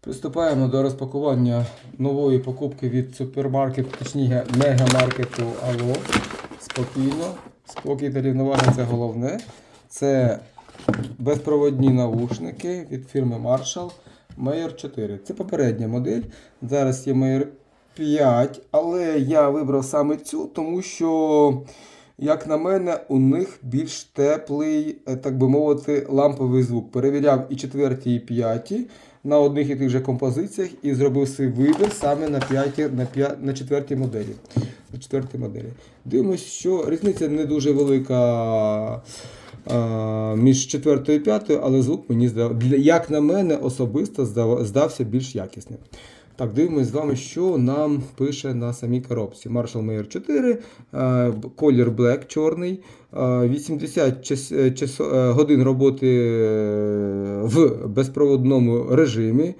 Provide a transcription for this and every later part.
Приступаємо до розпакування нової покупки від супермаркету, точніше мегамаркету Алло. Спокійно. Спокій та рівновага це головне. Це безпроводні наушники від фірми Marshall Mayer 4. Це попередня модель. Зараз є Mayer 5, але я вибрав саме цю, тому що, як на мене, у них більш теплий, е, так би мовити, ламповий звук. Перевіряв і четверті, і п'яті на одних і тих же композиціях і зробив свій вибір саме на п'ятій, на, п'я... на четвертій моделі. На четвертій моделі. Дивимось, що різниця не дуже велика між четвертою і п'ятою, але звук мені здав, як на мене, особисто здав, здався більш якісним. Так, дивимось з вами, що нам пише на самій коробці. Marshall Mayer 4, е, колір Black чорний, е, 80 час, е, е, годин роботи в безпроводному режимі.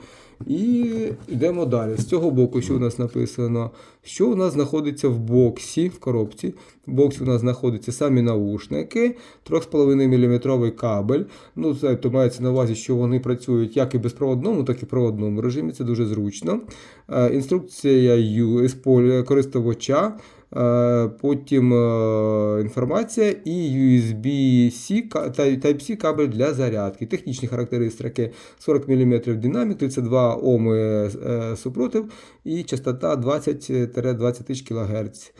І йдемо далі. З цього боку, що у нас написано, що у нас знаходиться в боксі, в коробці. В боксі у нас знаходяться самі наушники, 3,5 мм кабель. Ну, це то мається на увазі, що вони працюють як і в безпроводному, так і в проводному режимі. Це дуже зручно. Е, Інструкція US поле- користувача. Е, Потім е, інформація і USB-C Type-C кабель для зарядки. Технічні характеристики 40 мм динамік, 32 Ом е, супротив і частота 20-20 кГц.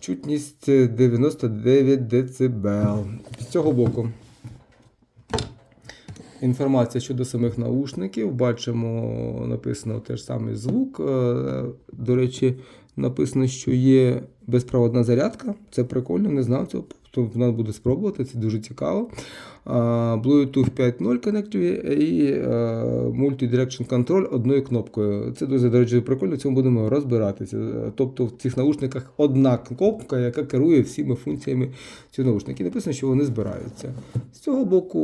Чутність 99 дБ. З цього боку. Інформація щодо самих наушників. Бачимо, написано теж самий звук. До речі, написано, що є безпроводна зарядка. Це прикольно, не знав цього. Тобто треба буде спробувати, це дуже цікаво. Bluetooth 5.0 коннектові і е, Multi-Direction Control одною кнопкою. Це дуже до речі, прикольно, в цьому будемо розбиратися. Тобто в цих наушниках одна кнопка, яка керує всіма функціями цього наушника. І написано, що вони збираються. З цього боку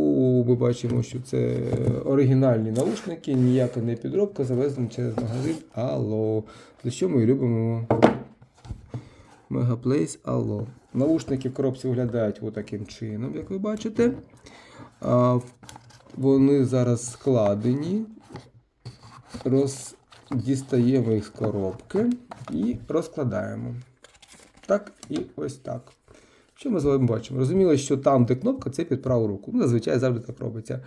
ми бачимо, що це оригінальні наушники, ніяка не підробка, завезені через магазин Allo. За що ми любимо Megaplace Allo. Наушники в коробці виглядають таким чином, як ви бачите. Вони зараз складені. Роз... Дістаємо їх з коробки і розкладаємо. Так і ось так. Що ми з вами бачимо? Розуміло, що там, де кнопка, це під праву руку. Ну, зазвичай завжди так робиться.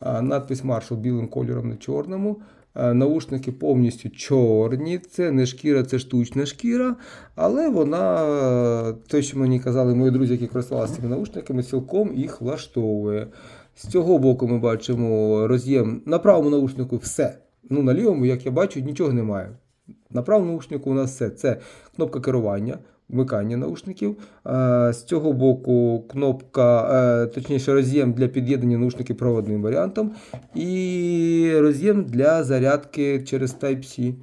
А, Надпис Marshall білим кольором на чорному. Наушники повністю чорні. Це не шкіра, це штучна шкіра. Але вона, те, що мені казали мої друзі, які користувалися цими наушниками, цілком їх влаштовує. З цього боку ми бачимо роз'єм на правому наушнику все. Ну, на лівому, як я бачу, нічого немає. На правому наушнику у нас все. Це кнопка керування, вмикання наушників. Е, З цього боку кнопка, е, точніше, роз'єм для під'єднання наушників проводним варіантом. І роз'єм для зарядки через Type-C.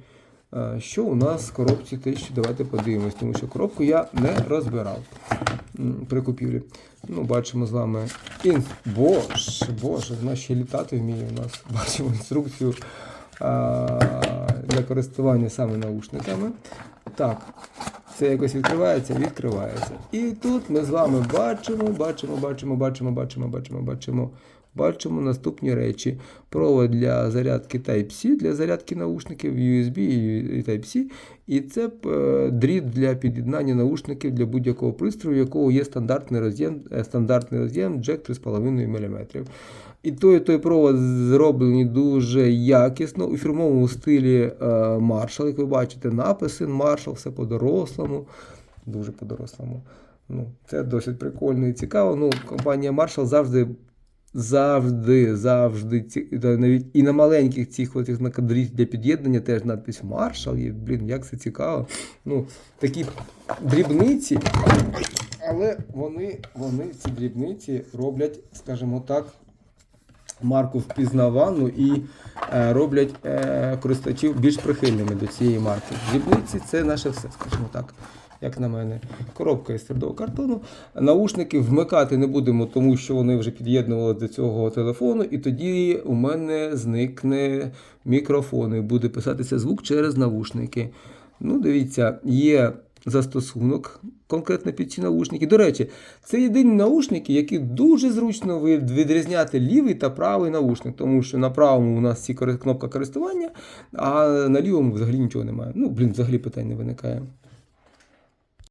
Е, Що у нас в коробці? Те, що давайте подивимось, тому що коробку я не розбирав при купівлі. Ну, бачимо з вами. Ін... Боже, боже, вона ще літати вміє у нас. Бачимо інструкцію а, для користування саме наушниками. Так, це якось відкривається, відкривається. І тут ми з вами бачимо, бачимо, бачимо, бачимо, бачимо, бачимо, бачимо. Бачимо наступні речі. Провод для зарядки Type-C, для зарядки наушників USB і Type-C. І це е, дріт для під'єднання наушників для будь-якого пристрою, у якого є стандартний роз'єм, е, стандартний роз'єм джек 3,5 мм. І той, той провод зроблені дуже якісно у фірмовому стилі е, Marshall, як ви бачите, написи Marshall, все по-дорослому. Дуже по-дорослому. Ну, це досить прикольно і цікаво. Ну, компанія Marshall завжди. Завжди, завжди, навіть і на маленьких цих оцих на кадрі для під'єднання теж надпись Marshall є. Блін, як це цікаво. Ну, такі дрібниці, але вони, вони ці дрібниці роблять, скажімо так, марку впізнавану і е, роблять е, користувачів більш прихильними до цієї марки. Дрібниці це наше все, скажімо так. Як на мене, коробка із твердого картону. Наушники вмикати не будемо, тому що вони вже під'єднували до цього телефону, і тоді у мене зникне мікрофон і буде писатися звук через навушники. Ну, дивіться, є застосунок конкретно під ці наушники. До речі, це єдині наушники, які дуже зручно відрізняти лівий та правий наушник, тому що на правому у нас ці кнопка користування, а на лівому взагалі нічого немає. Ну, блін, взагалі питань не виникає.